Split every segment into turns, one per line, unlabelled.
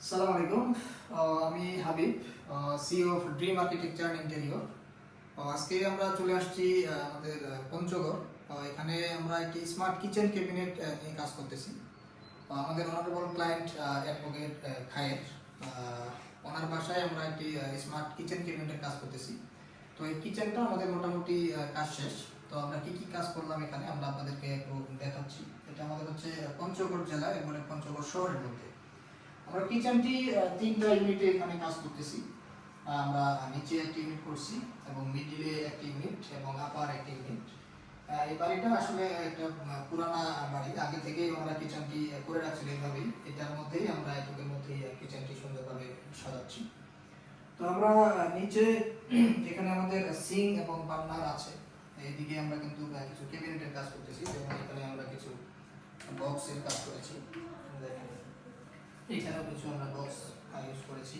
আসসালামু আলাইকুম আহ, আমি Habib CEO of Dream Architecture and Interior আজকে আমরা চলে আসছি আহ, আমাদের আহ, পঞ্চগড়। এখানে আমরা একটি স্মার্ট কিচেন ক্যাবিনেট নিয়ে কাজ করতেছি। আমাদের অনারেবল ক্লায়েন্ট অ্যাডভোকেট খায়ের। ওনার বাসায় আমরা একটি স্মার্ট কিচেন ক্যাবিনেটের কাজ করতেছি। তো এই কিচেনটা আমাদের মোটামুটি কাজ শেষ। তো আমরা কি কি কাজ করলাম এখানে আমরা আপনাদেরকে একটু দেখাচ্ছি। এটা আমাদের হচ্ছে পঞ্চগড় জেলা এবং পঞ্চগড় শহরের মধ্যে। আমরা কিচেনটি তিনটা ইউনিটে এখানে কাজ করতেছি। আমরা নিচে একটি ইউনিট করছি এবং মিডিলে একটি ইউনিট এবং আপার একটি ইউনিট এই বাড়িটা আসলে একটা পুরানা বাড়ি। আগে থেকেই আমরা কিচেনটি করে রাখছি এইভাবেই। এটার মধ্যেই আমরা এটুকের মধ্যেই কিচেনটি সুন্দরভাবে সাজাচ্ছি। তো আমরা নিচে এখানে আমাদের সিং এবং বার্নার আছে। এইদিকে আমরা কিন্তু কিছু ক্যাবিনেটের কাজ করতেছি। যেমন এখানে আমরা কিছু বক্সের কাজ করেছি। এখানেও কিছু আমরা বক্স ইউজ করেছি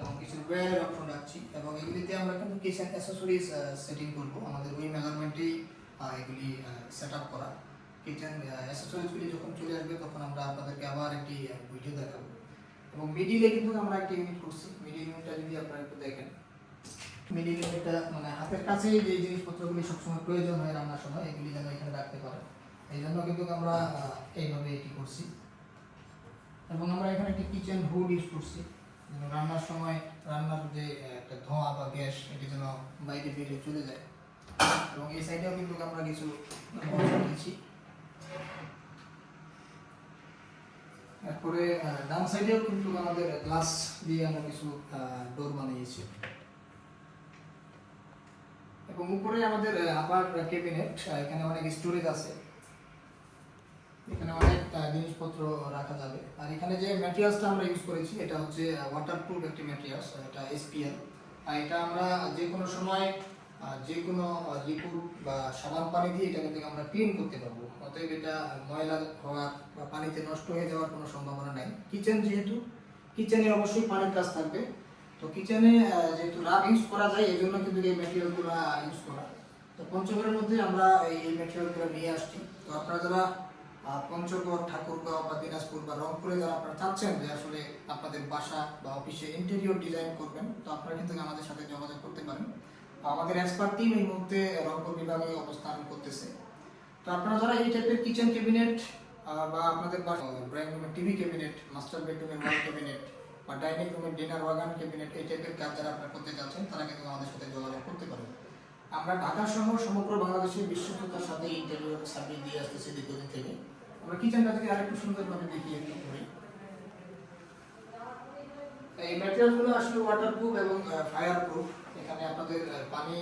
এবং কিছু ওয়্যারের অপশন রাখছি এবং এগুলিতে আমরা কিন্তু কিচেন অ্যাসেসরিজ সেটিং করব। আমাদের ওই মেজারমেন্টেই এগুলি সেট আপ করা। কিচেন অ্যাসেসরিজগুলি যখন চলে আসবে তখন আমরা আপনাদেরকে আবার একটি ভিডিও দেখাবো। এবং মিডিলে কিন্তু আমরা একটি ইউনিট করছি। মিডিল ইউনিটটা যদি আপনারা একটু দেখেন। মিডিল ইউনিটটা মানে হাতের কাছেই যে জিনিসপত্রগুলি সবসময় প্রয়োজন হয় রান্নার সময়, এগুলি যেন এখানে রাখতে পারে এই জন্য কিন্তু আমরা এইভাবে এটি করছি। এবং আমরা এখানে একটি কিচেন হুড ইউজ করছি। রান্নার সময় রান্নার যে একটা ধোঁয়া বা গ্যাস, এটি যেন বাইরে বেরিয়ে চলে যায়। এবং এই সাইডেও কিন্তু আমরা কিছু ব্যবহার তারপরে ডান সাইডেও কিন্তু আমাদের গ্লাস দিয়ে আমরা কিছু ডোর বানিয়েছি। এবং উপরে আমাদের আপার ক্যাবিনেট এখানে অনেক স্টোরেজ আছে। এখানে অনেক জিনিসপত্র রাখা যাবে। আর এখানে যে ম্যাটেরিয়ালসটা আমরা ইউজ করেছি, এটা হচ্ছে ওয়াটারপ্রুফ একটি ম্যাটেরিয়ালস এটা এসপিএল আর এটা আমরা যে কোনো সময় যে কোনো লিকুইড বা সাবান পানি দিয়ে এটাকে থেকে আমরা ক্লিন করতে পারব। অতএব এটা ময়লা হওয়ার বা পানিতে নষ্ট হয়ে যাওয়ার কোনো সম্ভাবনা নাই। কিচেন যেহেতু কিচেনে অবশ্যই পানির কাজ থাকবে। তো কিচেনে যেহেতু রাগ ইউজ করা যায় এই জন্য কিন্তু এই ম্যাটেরিয়ালগুলো ইউজ করা। তো পঞ্চগড়ের মধ্যে আমরা এই ম্যাটেরিয়ালগুলো নিয়ে আসছি। তো আপনারা যারা পঞ্চগড়, ঠাকুরগাঁও বা দিনাজপুর বা রংপুরে যারা আপনারা চাচ্ছেন যে আসলে আপনাদের বাসা বা অফিসে ইন্টেরিয়র ডিজাইন করবেন, তো আপনারা কিন্তু আমাদের সাথে যোগাযোগ করতে পারেন। আমাদের এক্সপার্ট টিম এই মুহূর্তে রংপুর বিভাগে অবস্থান করতেছে। তো আপনারা যারা এই টাইপের কিচেন ক্যাবিনেট বা আপনাদের ড্রয়িং রুমের টিভি ক্যাবিনেট মাস্টার বেডরুমের ওয়াল ক্যাবিনেট বা ডাইনিং রুমের ডিনার ওয়াগান ক্যাবিনেট এই টাইপের কাজ যারা আপনারা করতে চাচ্ছেন, তারা কিন্তু আমাদের সাথে যোগাযোগ করতে পারেন। আমরা ঢাকা সহ সমগ্র বাংলাদেশে বিশ্বস্ততার সাথে ইন্টারভিউ সার্ভিস দিয়ে আসতেছি দীর্ঘদিন থেকে। আমরা কিচেনটা থেকে আরেকটু সুন্দরভাবে দেখি একটু করে এই ম্যাটেরিয়ালগুলো আসলে ওয়াটারপ্রুফ এবং ফায়ার প্রুফ এখানে আপনাদের পানি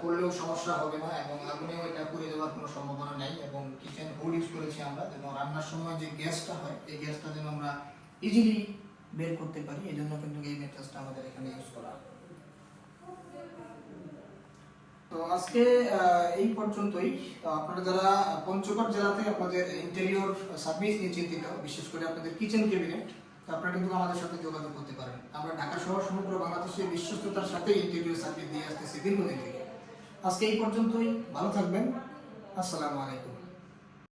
পড়লেও সমস্যা হবে না এবং আগুনেও এটা পুড়ে দেওয়ার কোনো সম্ভাবনা নেই এবং কিচেন হুড ইউজ করেছি আমরা। যেন রান্নার সময় যে গ্যাসটা হয়, এই গ্যাসটা যেন আমরা ইজিলি বের করতে পারি এই জন্য কিন্তু এই ম্যাট্রেসটা আমাদের এখানে ইউজ করা আজকে এই পর্যন্তই। আপনারা যারা পঞ্চগড় জেলাতে আপনাদের ইন্টেরিয়র সার্ভিস নিয়ে চিন্তিত, বিশেষ করে আপনাদের কিচেন ক্যাবিনেট আপনারা কিন্তু আমাদের সাথে যোগাযোগ করতে পারেন। আমরা ঢাকা সহ সমগ্র বাংলাদেশে বিশ্বস্ততার সাথে ইন্টেরিয়র সার্ভিস দিয়ে আসতেছি দীর্ঘদিন থেকে। আজকে এই পর্যন্তই। ভালো থাকবেন। আসসালামু আলাইকুম।